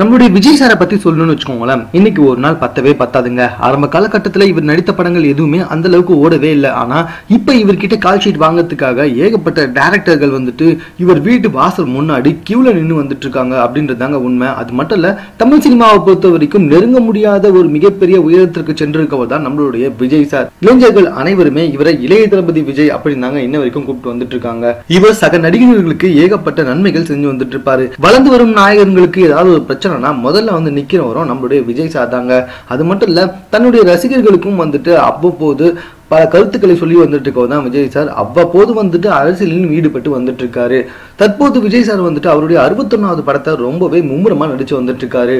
நம்மளுடைய விஜய் சாரை பத்தி சொல்லணும்னு வச்சுக்கோங்களேன். இன்னைக்கு ஒரு நாள் பத்தவே பத்தாதுங்க. ஆரம்ப காலகட்டத்தில் இவர் நடித்த படங்கள் எதுவுமே அந்த அளவுக்கு ஓடவே இல்லை. ஆனா இப்ப இவர்கிட்ட கால் ஷீட் வாங்குறதுக்காக ஏகப்பட்ட டேரக்டர்கள் வந்துட்டு இவர் வீட்டு வாசல் முன்னாடி கியூல நின்று வந்துட்டு இருக்காங்க அப்படின்றதாங்க உண்மை. அது மட்டும் இல்ல தமிழ் சினிமாவை பொறுத்த வரைக்கும் நெருங்க முடியாத ஒரு மிகப்பெரிய உயரத்திற்கு சென்றிருக்கவர் தான் நம்மளுடைய விஜய் சார். இளைஞர்கள் அனைவருமே இவரை இளைய தளபதி விஜய் அப்படின்னாங்க இன்ன வரைக்கும் கூப்பிட்டு வந்துட்டு இருக்காங்க இவர் சக நடிகர்களுக்கு ஏகப்பட்ட நன்மைகள் செஞ்சு வந்துட்டு இருப்பாரு வளர்ந்து வரும் நாயகர்களுக்கு ஏதாவது ஒரு பிரச்சனை பிரச்சனைனா முதல்ல வந்து நிக்கிறவரும் நம்மளுடைய விஜய் சார் தாங்க. அது மட்டும் இல்ல தன்னுடைய ரசிகர்களுக்கும் வந்துட்டு அவ்வப்போது பல கருத்துக்களை சொல்லி வந்துட்டு இருக்கோம். தான் விஜய் சார். அவ்வப்போது வந்துட்டு அரசியலில் ஈடுபட்டு வந்துட்டு இருக்காரு. தற்போது விஜய் சார் வந்துட்டு அவருடைய அறுபத்தொன்னாவது படத்தை ரொம்பவே மும்முரமா நடிச்சு வந்துட்டு இருக்காரு.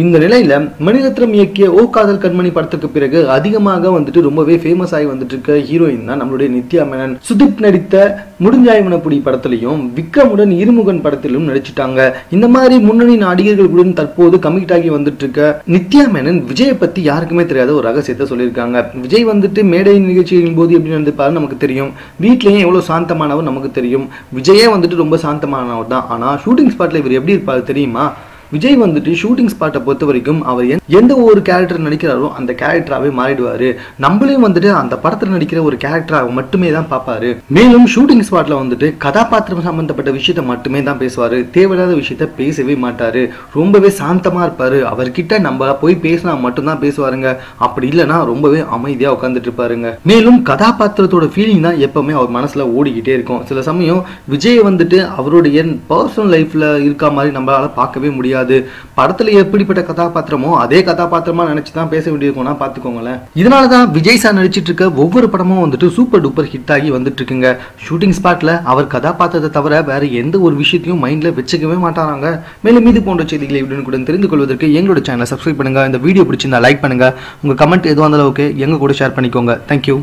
இந்த நிலையில மணிரத்னம் இயக்கிய ஓ காதல் கண்மணி படத்துக்கு பிறகு அதிகமாக வந்துட்டு ரொம்பவே ஃபேமஸ் ஆகி வந்துட்டு இருக்க ஹீரோயின் தான் நம்மளுடைய நித்யா மேனன். சுதீப் நடித்த முடிஞ்சாய்மனப்புடி படத்திலையும் விக்ரமுடன் இருமுகன் படத்திலும் நடிச்சிட்டாங்க. இந்த மாதிரி முன்னணி நடிகர்களுடன் தற்போது கமிட் ஆகி வந்துட்டு இருக்க நித்யா மேனன் விஜயை பத்தி யாருக்குமே தெரியாத ஒரு ரகசியத்தை சொல்லியிருக்காங்க. விஜய் வந்துட்டு மேடையின் நிகழ்ச்சிகளின் போது எப்படி நடந்துப்பாரு நமக்கு தெரியும். வீட்லேயும் எவ்வளவு சாந்தமானவர் நமக்கு தெரியும். விஜயே வந்துட்டு ரொம்ப சாந்தமானவர் தான். ஆனா ஷூட்டிங் ஸ்பாட்ல இவர் எப்படி இருப்பார் தெரியுமா? விஜய் வந்துட்டு ஷூட்டிங் ஸ்பாட்டை பொறுத்த வரைக்கும் அவர் எந்த- எந்த ஒரு கேரக்டர் நடிக்கிறாரோ அந்த கேரக்டராகவே மாறிடுவாரு. நம்மளையும் வந்துட்டு அந்த படத்தில் நடிக்கிற ஒரு கேரக்டராக மட்டுமே தான் பார்ப்பாரு மேலும் ஷூட்டிங் ஸ்பாட்ல வந்துட்டு கதாபாத்திரம் சம்பந்தப்பட்ட விஷயத்த மட்டுமே தான் பேசுவாரு. தேவையில்லாத விஷயத்த பேசவே மாட்டாரு. ரொம்பவே சாந்தமா இருப்பாரு. அவர்கிட்ட நம்ம போய் பேசினா மட்டும்தான் பேசுவாருங்க. அப்படி இல்லைன்னா ரொம்பவே அமைதியா உட்காந்துட்டு இருப்பாருங்க. மேலும் கதாபாத்திரத்தோட ஃபீலிங் தான் எப்பவுமே அவர் மனசுல ஓடிக்கிட்டே இருக்கும். சில சமயம் விஜய் வந்துட்டு அவருடைய பர்சனல் லைஃப்ல இருக்க மாதிரி நம்மளால பார்க்கவே முடியாது. படத்துல எப்படிப்பட்ட கதாபாத்திரமோ அதே கதாபாத்திரமா நினைச்சு தான் பேச வேண்டியிருக்கும்னா பாத்துக்கோங்களேன். இதனால தான் விஜய் சார் நடிச்சிட்டு இருக்க ஒவ்வொரு படமும் வந்துட்டு சூப்பர் டூப்பர் ஹிட் ஆகி வந்துட்டு இருக்குங்க ஷூட்டிங் ஸ்பாட்ல அவர் கதாபாத்திரத்தை தவிர வேற எந்த ஒரு விஷயத்தையும் மைண்ட்ல வச்சுக்கவே மாட்டாராங்க. மேலும் இது போன்ற செய்திகளை இப்படின்னு கூட தெரிந்து கொள்வதற்கு எங்களோட சேனலை சப்ஸ்கிரைப் பண்ணுங்க. இந்த வீடியோ பிடிச்சிருந்தா லைக் பண்ணுங்க. உங்க கமெண்ட் எதுவாக இருந்தாலும் ஓகே எங்க கூட ஷேர் பண்ணிக்கோங்க. தேங்க்யூ